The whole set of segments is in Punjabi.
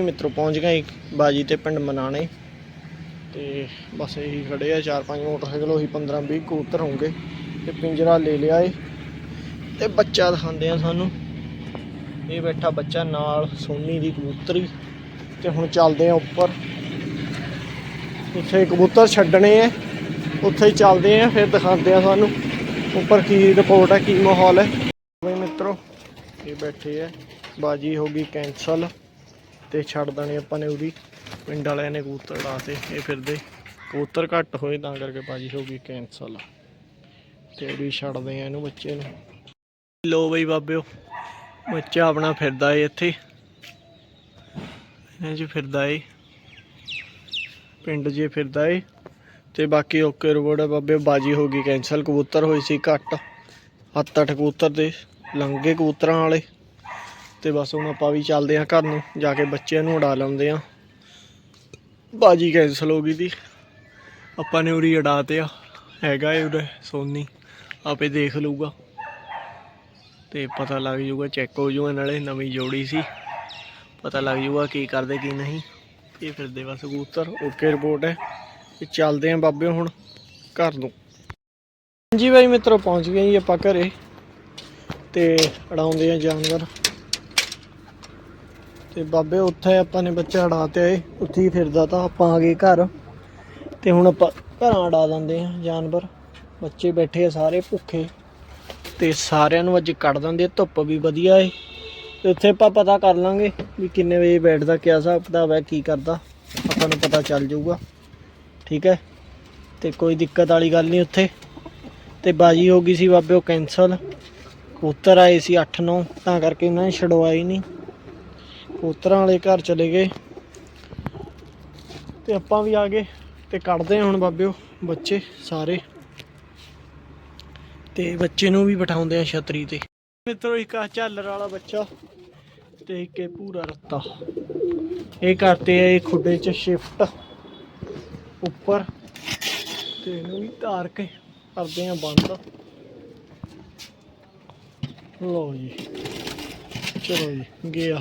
ਮਿੱਤਰੋ ਪਹੁੰਚ ਗਏ ਬਾਜੀ ਤੇ ਪਿੰਡ ਮਨਾਣੇ। ਤੇ ਬਸ ਇਹੀ ਖੜੇ ਆ, ਚਾਰ ਪੰਜ ਮੋਟਰਸਾਈਕਲ, ਉਹੀ 15 20 ਕਬੂਤਰ ਹੋਣਗੇ ਤੇ ਪਿੰਜਰਾ ਲੈ ਲਿਆ ਏ। ਤੇ ਬੱਚਾ ਦਿਖਾਉਂਦੇ ਆ ਸਾਨੂੰ। ਇਹ ਬੈਠਾ ਬੱਚਾ ਨਾਲ ਸੋਨੀ ਦੀ ਕਬੂਤਰੀ। ਤੇ ਹੁਣ ਚੱਲਦੇ ਆ ਉੱਪਰ। ਉੱਥੇ ਕਬੂਤਰ ਛੱਡਣੇ ਆ। ਉੱਥੇ ਹੀ ਚੱਲਦੇ ਆ, ਫਿਰ ਦਿਖਾਉਂਦੇ ਆ ਸਾਨੂੰ ਉੱਪਰ ਕੀ ਰਿਪੋਰਟ ਹੈ ਕੀ ਮਾਹੌਲ ਹੈ ਬਈ ਮਿੱਤਰੋ, ਇਹ ਬੈਠੇ ਆ। ਬਾਜੀ ਹੋ ਗਈ ਕੈਂਸਲ ਤੇ ਛੱਡ ਦੇਣੇ ਆਪਾਂ ਨੇ ਉਹਦੀ। ਪਿੰਡ ਵਾਲਿਆਂ ਨੇ ਕਬੂਤਰ ਲਾਤੇ, ਇਹ ਫਿਰਦੇ। ਕਬੂਤਰ ਘੱਟ ਹੋਏ ਤਾਂ ਕਰਕੇ ਬਾਜੀ ਹੋ ਗਈ ਕੈਂਸਲ ਤੇ ਵੀ ਛੱਡਦੇ ਆ ਇਹਨੂੰ ਬੱਚੇ ਨੂੰ। ਲੋ ਬਈ ਬਾਬਿਓ, ਬੱਚਾ ਆਪਣਾ ਫਿਰਦਾ ਏ ਇੱਥੇ। ਇਹ ਜੀ ਫਿਰਦਾ ਏ। ਪਿੰਡ 'ਚ ਫਿਰਦਾ ਏ। ਤੇ ਬਾਕੀ ਓਕੇ ਰਿਪੋਰਟ ਬਾਬੇ ਬਾਜੀ ਹੋ ਗਈ ਕੈਂਸਲ ਕਬੂਤਰ ਹੋਈ ਸੀ ਘੱਟ। ਹੱਤ ਅੱਠ ਕਬੂਤਰ ਦੇ ਲੰਗੇ ਕਬੂਤਰਾਂ ਵਾਲੇ। ਤੇ ਬਸ ਹੁਣ ਆਪਾਂ ਵੀ ਚੱਲਦੇ ਆ ਘਰ ਨੂੰ, ਜਾ ਕੇ ਬੱਚਿਆਂ ਨੂੰ ਉਡਾ ਲਾਉਂਦੇ ਆ ਬਾਜੀ ਕੈਂਸਲ ਹੋ ਗਈ ਦੀ ਆਪਾਂ ਨੇ ਉਰੀ ਉਡਾਤੇ ਆ। ਹੈਗਾ ਏ ਉਰੇ ਸੋਨੀ, ਆਪੇ ਦੇਖ ਲਊਗਾ। ਤੇ ਪਤਾ ਲੱਗ ਜੂਗਾ ਚੈੱਕ ਹੋ ਜੂਗਾ ਨਾਲੇ ਨਵੀਂ ਜੋੜੀ ਸੀ। ਪਤਾ ਲੱਗ ਜੂਗਾ ਕੀ ਕਰਦੇ, ਕੀ ਨਹੀਂ। ਇਹ ਫਿਰਦੇ ਬਸ ਕਬੂਤਰ ਓਕੇ ਰਿਪੋਰਟ ਹੈ। ਤੇ ਚੱਲਦੇ ਆ ਬਾਬੇ ਹੁਣ ਘਰ ਨੂੰ। ਹਾਂਜੀ ਬਾਈ ਮਿੱਤਰੋ, ਪਹੁੰਚ ਗਏ ਜੀ ਆਪਾਂ ਘਰੇ। ਤੇ ਉਡਾਉਂਦੇ ਆ ਜਾਨਵਰ। ਤੇ ਬਾਬੇ ਉੱਥੇ ਆਪਾਂ ਨੇ ਬੱਚਾ ਉਡਾ ਤੇ ਆਏ, ਉੱਥੇ ਹੀ ਫਿਰਦਾ ਤਾਂ ਆਪਾਂ ਆ ਗਏ ਘਰ। ਤੇ ਹੁਣ ਆਪਾਂ ਘਰਾਂ ਉਡਾ ਦਿੰਦੇ ਆ ਜਾਨਵਰ। ਬੱਚੇ ਬੈਠੇ ਆ ਸਾਰੇ ਭੁੱਖੇ। ਤੇ ਸਾਰਿਆਂ ਨੂੰ ਅੱਜ ਕੱਢ ਦਿੰਦੇ ਧੁੱਪ ਵੀ ਵਧੀਆ ਏ। ਤੇ ਉੱਥੇ ਆਪਾਂ ਪਤਾ ਕਰ ਲਾਂਗੇ ਵੀ ਕਿੰਨੇ ਵਜੇ ਬੈਠਦਾ, ਕਿਆ ਹਿਸਾਬ ਕਿਤਾਬ ਹੈ, ਕੀ ਕਰਦਾ। ਆਪਾਂ ਨੂੰ ਪਤਾ ਚੱਲ ਜਾਊਗਾ। ਠੀਕ ਹੈ? ਤੇ ਕੋਈ ਦਿੱਕਤ ਵਾਲੀ ਗੱਲ ਨਹੀਂ ਉੱਥੇ। ਤੇ ਬਾਜੀ ਹੋ ਗਈ ਸੀ ਬਾਬੇ ਉਹ ਕੈਂਸਲ ਕਬੂਤਰ ਆਏ ਸੀ 8-9 ਤਾਂ ਕਰਕੇ ਉਹਨਾਂ ਨੇ ਛਡਵਾਈ ਨਹੀਂ। ਕਬੂਤਰਾਂ ਵਾਲੇ ਘਰ ਚਲੇ ਗਏ। ਤੇ ਆਪਾਂ ਵੀ ਆ ਗਏ ਤੇ ਕੱਢਦੇ ਹਾਂ ਹੁਣ ਬਾਬਿਓ ਬੱਚੇ ਸਾਰੇ। ਤੇ ਬੱਚੇ ਨੂੰ ਵੀ ਬਿਠਾਉਂਦੇ ਆ ਛਤਰੀ ਤੇ। ਮਿੱਤਰੋ, ਇੱਕ ਆ ਝਾਲਰ ਵਾਲਾ ਬੱਚਾ ਤੇ ਇੱਕ ਇਹ ਪੂਰਾ ਰੱਤਾ। ਇਹ ਕਰਤੇ ਆ ਇਹ ਖੁੱਡੇ 'ਚ ਸ਼ਿਫਟ ਉੱਪਰ ਤੇ ਇਹਨੂੰ ਵੀ ਧਾਰ ਕੇ ਕਰਦੇ ਆ ਬੰਦ। ਲਓ ਜੀ, ਚਲੋ ਜੀ, ਗਿਆ।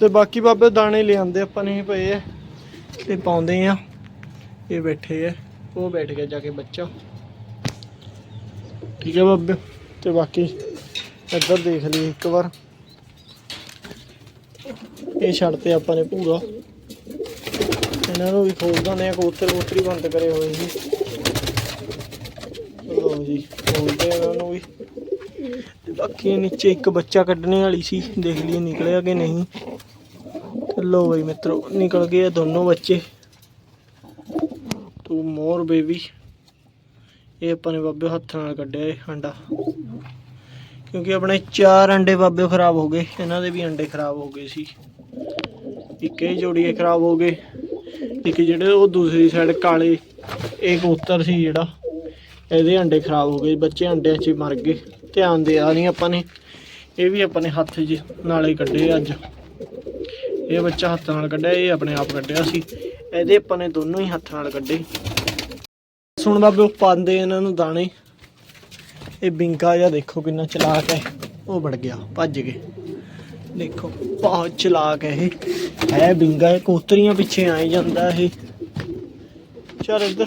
ਤੇ ਬਾਕੀ ਬਾਬੇ ਦਾਣੇ ਲਿਆਂਦੇ ਆਪਾਂ ਨੇ ਪਏ ਆ ਤੇ ਪਾਉਂਦੇ ਆ। ਇਹ ਬੈਠੇ ਆ। ਉਹ ਬੈਠ ਗਿਆ ਜਾ ਕੇ ਬੱਚਾ। ਠੀਕ ਹੈ ਬਾਬੇ। ਤੇ ਬਾਕੀ ਇੱਧਰ ਦੇਖ ਲਈ ਇੱਕ ਵਾਰ। ਇਹ ਛੱਡ ਤੇ ਆਪਾਂ ਨੇ ਪੂਰਾ। ਇਹਨਾਂ ਨੂੰ ਵੀ ਖੋਲ ਦਿੰਦੇ ਆ ਕਬੂਤਰ ਕਬੂਤਰੀ ਬੰਦ ਕਰੇ ਹੋਏ ਸੀ। ਲਓ ਜੀ, ਖੋਲਦੇ ਇਹਨਾਂ ਨੂੰ ਵੀ। ਬਾਕੀ ਨੀਚੇ ਇੱਕ ਬੱਚਾ ਕੱਢਣੇ ਵਾਲੀ ਸੀ। ਦੇਖ ਲਈਏ ਨਿਕਲਿਆ ਕਿ ਨਹੀਂ। ਤੇ ਲਓ ਬਈ ਮਿੱਤਰੋ, ਨਿਕਲ ਗਏ ਆ ਦੋਨੋਂ ਬੱਚੇ। ਤੂੰ ਮੋਰ ਬੇਬੀ। ਇਹ ਆਪਾਂ ਨੇ ਬਾਬੇ ਹੱਥ ਨਾਲ ਕੱਢਿਆ ਇਹ ਅੰਡਾ। ਕਿਉਂਕਿ ਆਪਣੇ ਚਾਰ ਅੰਡੇ ਬਾਬੇ ਖਰਾਬ ਹੋ ਗਏ, ਇਹਨਾਂ ਦੇ ਵੀ ਅੰਡੇ ਖਰਾਬ ਹੋ ਗਏ ਸੀ। ਇੱਕ ਇਹ ਜੋੜੀ ਖਰਾਬ ਹੋ ਗਏ, ਇੱਕ ਜਿਹੜੇ ਉਹ ਦੂਸਰੀ ਸਾਈਡ ਕਾਲੇ, ਇਹ ਕਬੂਤਰ ਸੀ ਜਿਹੜਾ, ਇਹਦੇ ਅੰਡੇ ਖਰਾਬ ਹੋ ਗਏ, ਬੱਚੇ ਅੰਡਿਆਂ 'ਚ ਹੀ ਮਰ ਗਏ। ਧਿਆਨ ਦੇ ਆ ਨਹੀਂ ਆਪਾਂ ਨੇ, ਇਹ ਵੀ ਆਪਾਂ ਨੇ ਹੱਥ 'ਚ ਨਾਲੇ ਕੱਢੇ ਅੱਜ। ਇਹ ਬੱਚਾ ਹੱਥ ਨਾਲ ਕੱਢਿਆ, ਇਹ ਆਪਣੇ ਆਪ ਕੱਢਿਆ ਸੀ। ਇਹਦੇ ਆਪਾਂ ਨੇ ਦੋਨੋਂ ਹੀ ਹੱਥ ਨਾਲ ਕੱਢੇ। ਸੁਣ ਬਾਬੇ ਪਾਉਂਦੇ ਇਹਨਾਂ ਨੂੰ ਦਾਣੇ। ਇਹ ਬਿੰਗਾ ਜਾਂ ਦੇਖੋ ਕਿੰਨਾ ਚਲਾਕ ਹੈ। ਉਹ ਵੜ ਗਿਆ, ਭੱਜ ਗਏ। ਦੇਖੋ, ਬਹੁਤ ਚਲਾਕ ਹੈ ਇਹ। ਹੈ ਬਿੰਗਾ, ਇਹ ਕੋਤਰੀਆਂ ਪਿੱਛੇ ਆਈ ਜਾਂਦਾ ਇਹ। ਚਲ ਇੱਧਰ।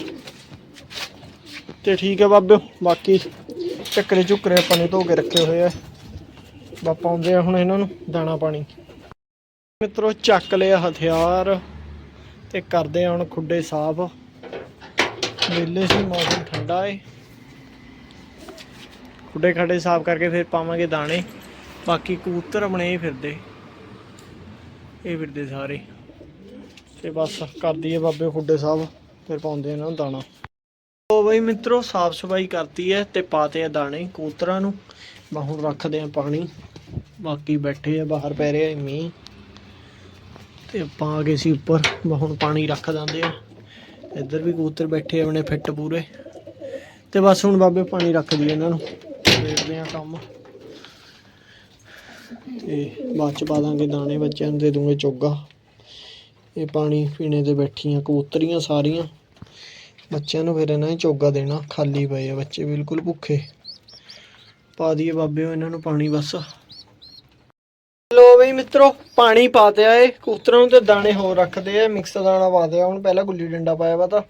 ਤੇ ਠੀਕ ਹੈ ਬਾਬੇ, ਬਾਕੀ ਚੱਕਰੇ ਚੁੱਕਰੇ ਆਪਾਂ ਨੇ ਧੋ ਕੇ ਰੱਖੇ ਹੋਏ ਆ। ਬਾਪਾ ਆਉਂਦੇ ਆ ਹੁਣ ਇਹਨਾਂ ਨੂੰ ਦਾਣਾ ਪਾਣੀ। ਮਿੱਤਰੋ, ਚੱਕ ਲਿਆ ਹਥਿਆਰ ਤੇ ਕਰਦੇ ਆ ਹੁਣ ਖੁੱਡੇ ਸਾਫ਼। ਵੇਲੇ ਸੀ, ਮੌਸਮ ਠੰਡਾ ਏ। ਖੁੱਡੇ ਖੱਡੇ ਸਾਫ਼ ਕਰਕੇ ਫਿਰ ਪਾਵਾਂਗੇ ਦਾਣੇ। ਬਾਕੀ ਕਬੂਤਰ ਬਣੇ ਫਿਰਦੇ। ਇਹ ਫਿਰਦੇ ਸਾਰੇ। ਤੇ ਬਸ ਕਰਦੀ ਦਈਏ ਬਾਬੇ ਖੁੱਡੇ ਸਾਫ਼, ਫਿਰ ਪਾਉਂਦੇ ਇਹਨਾਂ ਨੂੰ ਦਾਣਾ। ਉਹ ਬਈ ਮਿੱਤਰੋ, ਸਾਫ਼ ਸਫ਼ਾਈ ਕਰਤੀ ਹੈ ਤੇ ਪਾਤੇ ਆ ਦਾਣੇ ਕਬੂਤਰਾਂ ਨੂੰ। ਬਾ ਹੁਣ ਰੱਖਦੇ ਆ ਪਾਣੀ। ਬਾਕੀ ਬੈਠੇ ਆ, ਬਾਹਰ ਪੈ ਰਿਹਾ ਮੀਂਹ। ਤੇ ਆਪਾਂ ਆ ਗਏ ਸੀ ਉੱਪਰ ਹੁਣ ਪਾਣੀ ਰੱਖ ਦਿੰਦੇ ਆ। ਇੱਧਰ ਵੀ ਕਬੂਤਰ ਬੈਠੇ ਆਪਣੇ ਫਿੱਟ ਪੂਰੇ। ਤੇ ਬਸ ਹੁਣ ਬਾਬੇ ਪਾਣੀ ਰੱਖ ਦਈਏ ਇਹਨਾਂ ਨੂੰ। ਦੇਖਦੇ ਆ ਕੰਮ। ਤੇ ਬਾਅਦ ਚ ਪਾ ਦਾਂਗੇ ਦਾਣੇ ਬੱਚਿਆਂ ਨੂੰ ਦੇ ਦੂੰਗੇ ਚੋਗਾ। ਇਹ ਪਾਣੀ ਪੀਣੇ ਤੇ ਬੈਠੀਆਂ ਕਬੂਤਰੀਆਂ ਸਾਰੀਆਂ। ਬੱਚਿਆਂ ਨੂੰ ਫਿਰ ਇਹਨਾਂ ਨੇ ਚੋਗਾ ਦੇਣਾ, ਖਾਲੀ ਪਏ ਆ ਬੱਚੇ ਬਿਲਕੁਲ ਭੁੱਖੇ। ਪਾ ਦਈਏ ਬਾਬੇ ਇਹਨਾਂ ਨੂੰ ਪਾਣੀ ਬਸ। ਮਿੱਤਰੋ ਪਾਣੀ ਪਾਤਿਆ ਏ ਕਬੂਤਰਾਂ ਨੂੰ ਤੇ ਦਾਣੇ ਹੋਰ ਰੱਖਦੇ ਆ ਮਿਕਸ ਦਾਣਾ ਪਾਤਿਆ ਹੁਣ ਪਹਿਲਾਂ ਗੁੱਲੀ ਡੰਡਾ ਪਾਇਆ ਵਾ ਤਾਂ।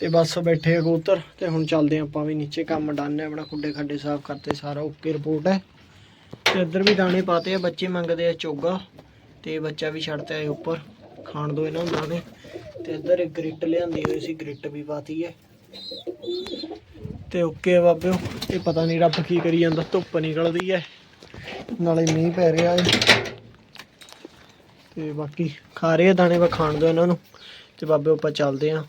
ਤੇ ਬਸ ਬੈਠੇ ਆ ਕਬੂਤਰ। ਤੇ ਹੁਣ ਚੱਲਦੇ ਆ ਆਪਾਂ ਵੀ ਨੀਚੇ ਕੰਮ ਡਾਨੇ ਆਪਣਾ ਖੁੱਡੇ ਖੱਡੇ ਸਾਫ਼ ਕਰਤੇ, ਸਾਰਾ ਓਕੇ ਰਿਪੋਰਟ ਹੈ। ਤੇ ਇੱਧਰ ਵੀ ਦਾਣੇ ਪਾਤੇ ਆ, ਬੱਚੇ ਮੰਗਦੇ ਆ ਚੋਗਾ। ਤੇ ਬੱਚਾ ਵੀ ਛੱਡਤਾ ਆਏ ਉੱਪਰ। ਖਾਣ ਦੋ ਇਹਨਾਂ ਨੂੰ ਦਾਣੇ। ਤੇ ਇੱਧਰ ਇੱਕ ਗ੍ਰਿਟ ਲਿਆਂਦੀ ਹੋਈ ਸੀ, ਗ੍ਰਿਟ ਵੀ ਪਾਤੀ ਹੈ। ਤੇ ਓਕੇ ਆ ਬਾਬਿਓ। ਇਹ ਪਤਾ ਨਹੀਂ ਰੱਬ ਕੀ ਕਰੀ ਜਾਂਦਾ, ਧੁੱਪ ਨਿਕਲਦੀ ਹੈ। ਨਾਲੇ ਮੀਂਹ ਪੈ ਰਿਹਾ ਹੈ ਤੇ ਬਾਕੀ ਖਾ ਰਹੇ ਆ ਦਾਣੇ ਵਾ ਖਾਣ ਦੋ ਇਹਨਾਂ ਨੂੰ। ਤੇ ਬਾਬੇ ਆਪਾਂ ਚੱਲਦੇ ਆ।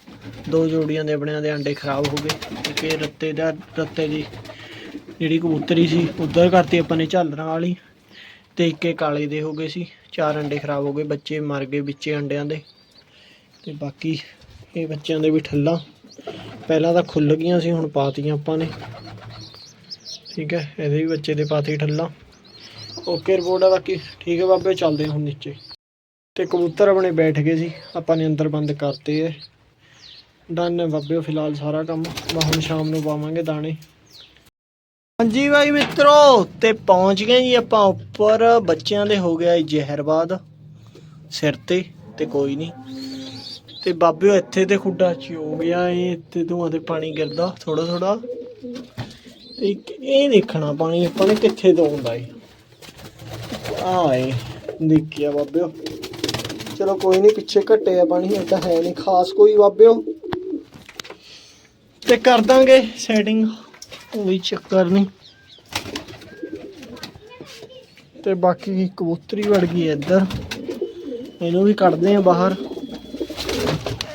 ਦੋ ਜੋੜੀਆਂ ਦੇ ਆਪਣਿਆਂ ਦੇ ਅੰਡੇ ਖਰਾਬ ਹੋ ਗਏ। ਇੱਕ ਇਹ ਰੱਤੇ ਦਾ, ਰੱਤੇ ਦੀ ਜਿਹੜੀ ਕਬੂਤਰੀ ਸੀ, ਉਧਰ ਕਰਤੀ ਆਪਾਂ ਨੇ ਝਾਲਰਾਂ ਵਾਲੀ। ਤੇ ਇੱਕ ਇਹ ਕਾਲੇ ਦੇ ਹੋ ਗਏ ਸੀ। ਚਾਰ ਅੰਡੇ ਖਰਾਬ ਹੋ ਗਏ, ਬੱਚੇ ਮਰ ਗਏ ਵਿੱਚੇ ਅੰਡਿਆਂ ਦੇ। ਤੇ ਬਾਕੀ ਇਹ ਬੱਚਿਆਂ ਦੇ ਵੀ ਠੱਲਾਂ। ਪਹਿਲਾਂ ਤਾਂ ਖੁੱਲ ਗਈਆਂ ਸੀ, ਹੁਣ ਪਾਤੀਆਂ ਆਪਾਂ ਨੇ। ਠੀਕ ਹੈ, ਇਹਦੇ ਵੀ ਬੱਚੇ ਦੇ ਪਾਤੀ ਠੱਲਾਂ। ਓਕੇ ਰਿਪੋਰਟ ਆ ਬਾਕੀ। ਠੀਕ ਹੈ ਬਾਬੇ, ਚੱਲਦੇ ਹੁਣ ਨੀਚੇ। ਤੇ ਕਬੂਤਰ ਆਪਣੇ ਬੈਠ ਗਏ ਸੀ। ਆਪਾਂ ਨੇ ਅੰਦਰ ਬੰਦ ਕਰਤੇ ਐ ਡਨ ਹੈ ਬਾਬਿਓ ਫਿਲਹਾਲ ਸਾਰਾ ਕੰਮ। ਮੈਂ ਹੁਣ ਸ਼ਾਮ ਨੂੰ ਪਾਵਾਂਗੇ ਦਾਣੇ। ਹਾਂਜੀ ਭਾਈ ਮਿੱਤਰੋ, ਤੇ ਪਹੁੰਚ ਗਏ ਜੀ ਆਪਾਂ ਉੱਪਰ। ਬੱਚਿਆਂ ਦੇ ਹੋ ਗਿਆ ਇਹ ਜ਼ਹਿਰਬਾਦ। ਸਿਰ ਤੇ ਤੇ ਕੋਈ ਨਹੀਂ। ਤੇ ਬਾਬਿਓ ਇੱਥੇ ਤੇ ਖੁੱਡਾ ਚ ਹੋ ਗਿਆ ਏ ਇੱਥੇ ਧੂਆਂ ਤੇ ਪਾਣੀ ਗਿਰਦਾ ਥੋੜਾ ਥੋੜਾ ਤੇ ਇੱਕ ਇਹ ਦੇਖਣਾ ਪਾਣੀ ਆਪਾਂ ਨੇ ਕਿੱਥੇ ਤੋਂ ਆਉਂਦਾ ਏ। ਆਏ ਦੇਖਿਆ ਬਾਬਿਓ। ਚਲੋ ਕੋਈ ਨਹੀਂ ਪਿੱਛੇ ਘਟੇ ਆ ਪਾਣੀ ਇਹ ਤਾਂ ਹੈ ਨਹੀਂ ਖਾਸ ਕੋਈ ਬਾਬਿਓ। ਤੇ ਕਰ ਦਾਂਗੇ ਸੈਟਿੰਗ ਕੋਈ ਚੱਕਰ ਨਹੀਂ ਤੇ ਬਾਕੀ ਕਬੂਤਰੀ ਵੜ ਗਈ ਹੈ ਇੱਧਰ। ਇਹਨੂੰ ਵੀ ਕੱਢਦੇ ਆ ਬਾਹਰ।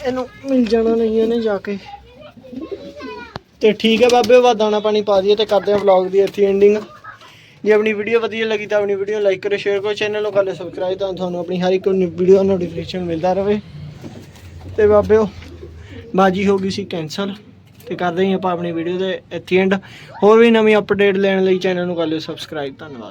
ਇਹਨੂੰ ਮਿਲ ਜਾਣਾ ਨਹੀਂ ਇਹਨੇ ਜਾ ਕੇ। ਤੇ ਠੀਕ ਹੈ ਬਾਬੇ ਵਾ ਦਾਣਾ ਪਾਣੀ ਪਾ ਦਈਏ ਤੇ ਕਰਦੇ ਆ ਵਲੌਗ ਦੀ ਇੱਥੇ ਐਂਡਿੰਗ ਜੇ ਆਪਣੀ ਵੀਡੀਓ ਵਧੀਆ ਲੱਗੀ ਤਾਂ ਆਪਣੀ ਵੀਡੀਓ ਲਾਈਕ ਕਰੋ ਸ਼ੇਅਰ ਕਰੋ ਚੈਨਲ ਨੂੰ ਕਰ ਲਿਓ ਸਬਸਕ੍ਰਾਈਬ ਤਾਂ ਤੁਹਾਨੂੰ ਆਪਣੀ ਹਰ ਇੱਕ ਵੀਡੀਓ ਦਾ ਨੋਟੀਫਿਕੇਸ਼ਨ ਮਿਲਦਾ ਰਹੇ ਤੇ ਬਾਬਿਓ ਬਾਜੀ ਹੋ ਗਈ ਸੀ ਕੈਂਸਲ ਤੇ ਕਰਦੇ ਹਾਂ ਆਪਾਂ ਆਪਣੀ ਵੀਡੀਓ ਦੇ ਇੱਥੇ ਐਂਡ ਹੋਰ ਵੀ ਨਵੀਂ ਅਪਡੇਟ ਲੈਣ ਲਈ ਚੈਨਲ ਨੂੰ ਕਰ ਲਿਓ ਸਬਸਕ੍ਰਾਈਬ ਧੰਨਵਾਦ।